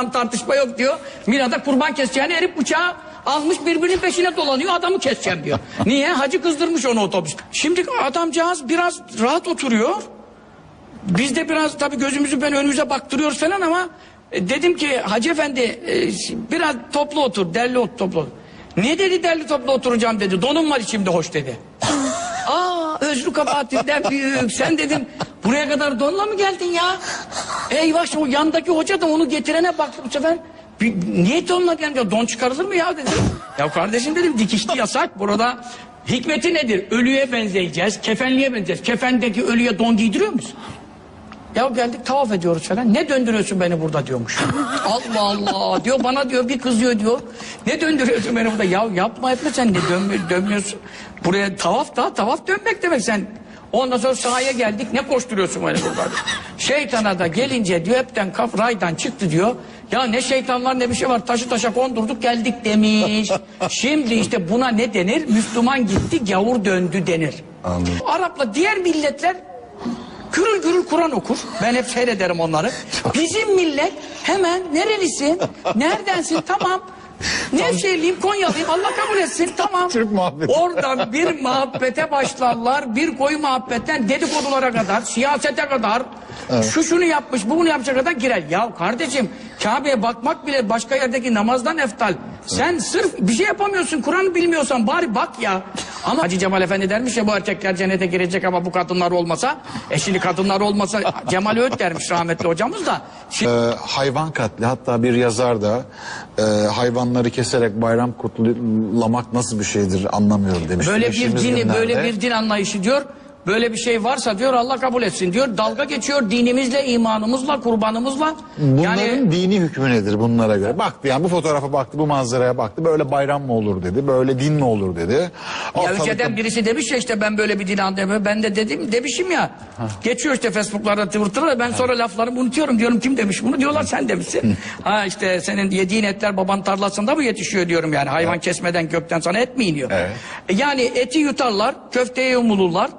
Allah'tan tartışma yok diyor. Mina'da kurban keseceğini herif bıçağı almış birbirinin peşine dolanıyor adamı keseceğim diyor. Niye? Hacı kızdırmış onu otobüs. Şimdi adamcağız biraz rahat oturuyor. Biz de biraz tabii gözümüzü ben önümüze baktırıyoruz falan ama e, dedim ki Hacı Efendi e, biraz toplu otur, derli otur, toplu otur. Ne dedi derli toplu oturacağım dedi. Donum var içimde hoş dedi. Aa özrü kabahatinden büyük. Sen dedim buraya kadar donla mı geldin ya? Eyvah o yandaki hoca da onu getirene baktı bu sefer. "Bir- Niye donla geldin? Ya Don çıkarılır mı ya dedim. Ya kardeşim dedim dikişli yasak burada. Hikmeti nedir? Ölüye benzeyeceğiz, kefenliye benzeyeceğiz. Kefendeki ölüye don giydiriyor musun? Ya geldik tavaf ediyoruz falan. Ne döndürüyorsun beni burada diyormuş. Allah Allah diyor bana diyor bir kızıyor diyor. Ne döndürüyorsun beni burada? Ya yapma etme sen ne dönmü, dönmüyorsun. Buraya tavaf da tavaf dönmek demek sen. Ondan sonra sahaya geldik ne koşturuyorsun beni burada? Şeytana da gelince diyor hepten kaf raydan çıktı diyor. Ya ne şeytan var ne bir şey var taşı taşa kondurduk geldik demiş. Şimdi işte buna ne denir? Müslüman gitti gavur döndü denir. Anladım. Arapla diğer milletler Gürül gürül Kur'an okur. Ben hep seyrederim onları. Bizim millet hemen nerelisin? Neredensin? Tamam. Nevşehirliyim, Konyalıyım. Allah kabul etsin. Tamam. Türk muhabbeti. Oradan bir muhabbete başlarlar. Bir koyu muhabbetten dedikodulara kadar, siyasete kadar, şu şunu yapmış, bu bunu yapacak kadar girer. Ya kardeşim Kabe'ye bakmak bile başka yerdeki namazdan eftal. Sen sırf bir şey yapamıyorsun. Kur'an'ı bilmiyorsan bari bak ya. Ama Hacı Cemal Efendi dermiş ya bu erkekler cennete girecek ama bu kadınlar olmasa. E şimdi kadınlar olmasa Cemal Öğüt dermiş rahmetli hocamız da. Şimdi, Ee, hayvan katli hatta bir yazar da e, hayvanları keserek bayram kutlamak nasıl bir şeydir anlamıyorum demiş. böyle bir günlerde. böyle bir din anlayışı diyor. Böyle bir şey varsa diyor Allah kabul etsin diyor. Dalga geçiyor dinimizle, imanımızla, kurbanımızla. Bunların yani dini hükmü nedir bunlara göre? Baktı yani bu fotoğrafa baktı, bu manzaraya baktı. Böyle bayram mı olur dedi, böyle din mi olur dedi. Ya Ortalıkta- önceden birisi demiş ya işte ben böyle bir din anlayamıyorum. Ben de dedim demişim ya. Geçiyor işte Facebook'larda Twitter'da ben sonra laflarımı unutuyorum diyorum kim demiş bunu diyorlar sen demişsin. ha işte senin yediğin etler baban tarlasında mı yetişiyor diyorum yani hayvan kesmeden gökten sana et mi iniyor? Evet. E Yani eti yutarlar köfteye umulurlar.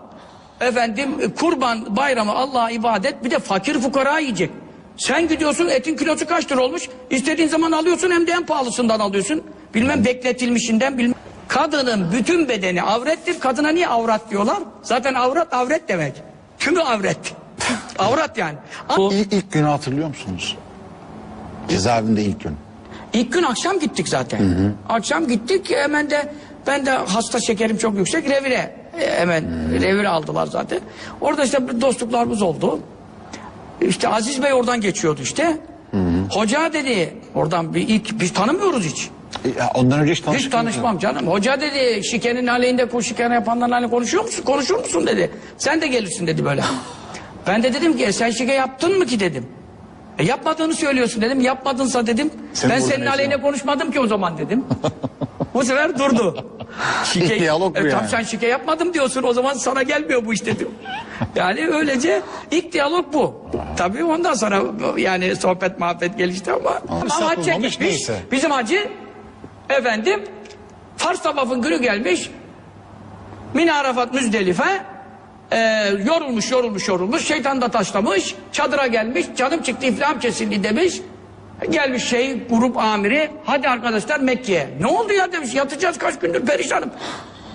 Efendim e, kurban bayramı Allah'a ibadet bir de fakir fukara yiyecek. Sen gidiyorsun etin kilosu kaç lira olmuş? İstediğin zaman alıyorsun hem de en pahalısından alıyorsun. Bilmem bekletilmişinden bilmem. Kadının bütün bedeni avrettir. Kadına niye avrat diyorlar? Zaten avrat avret demek. Tümü avret. avrat yani. Bu İlk, ilk günü hatırlıyor musunuz? Cezaevinde ilk gün. ilk gün akşam gittik zaten. Akşam gittik hemen de ben de hasta şekerim çok yüksek revire hemen revire aldılar zaten. Orada işte dostluklarımız oldu. İşte Aziz Bey oradan geçiyordu işte. Hoca dedi oradan bir ilk biz tanımıyoruz hiç. E, ondan önce hiç Hiç tanışmadınız mı? tanışmam canım. Hoca dedi şikenin aleyhinde kul şikene yapanların aleyhinde konuşuyor musun? Konuşur musun dedi. Sen de gelirsin dedi böyle. Ben de dedim ki "E, sen şike yaptın mı ki dedim. E yapmadığını söylüyorsun dedim. Yapmadınsa dedim. Sen ben senin ne aleyhine konuşmadım ki o zaman dedim. bu sefer durdu. Şike, Diyalog bu e, tam yani. sen şike yapmadım diyorsun o zaman sana gelmiyor bu iş dedim. Yani öylece ilk diyalog bu. Tabii ondan sonra yani sohbet muhabbet gelişti ama. Ama hac Sapılmamış, çekmiş. neyse. Bizim hacı efendim Fars tabafın günü gelmiş Mina Arafat Müzdelife e, yorulmuş yorulmuş yorulmuş şeytan da taşlamış çadıra gelmiş canım çıktı iflahım kesildi demiş gelmiş şey grup amiri hadi arkadaşlar Mekke'ye. Ne oldu ya? demiş. Yatacağız kaç gündür perişanım.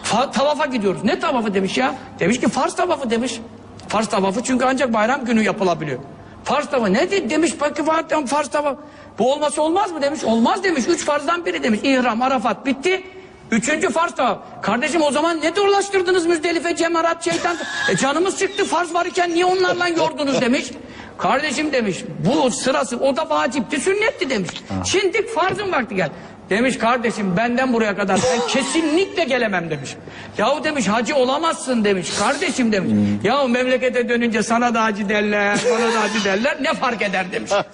Fa- tavafa gidiyoruz. Ne tavafı? demiş ya. Demiş ki Fars tavafı demiş. Fars tavafı çünkü ancak bayram günü yapılabiliyor. Fars tavafı ne? de- demiş peki Fatih Fars tavafı bu olması olmaz mı? demiş. Olmaz demiş. Üç farzdan biri demiş. İhram Arafat bitti. Üçüncü farz da kardeşim o zaman ne dolaştırdınız Müzdelife, Cemarat, şeytan? E canımız çıktı. Farz var iken niye onlarla yordunuz? demiş. Kardeşim demiş bu sırası o da vacipti sünnetti demiş. Şimdi farzın vakti gel. Demiş kardeşim benden buraya kadar ben kesinlikle gelemem demiş. Yahu demiş hacı olamazsın demiş. Kardeşim demiş. Yahu memlekete dönünce sana da hacı derler, bana da hacı derler ne fark eder demiş.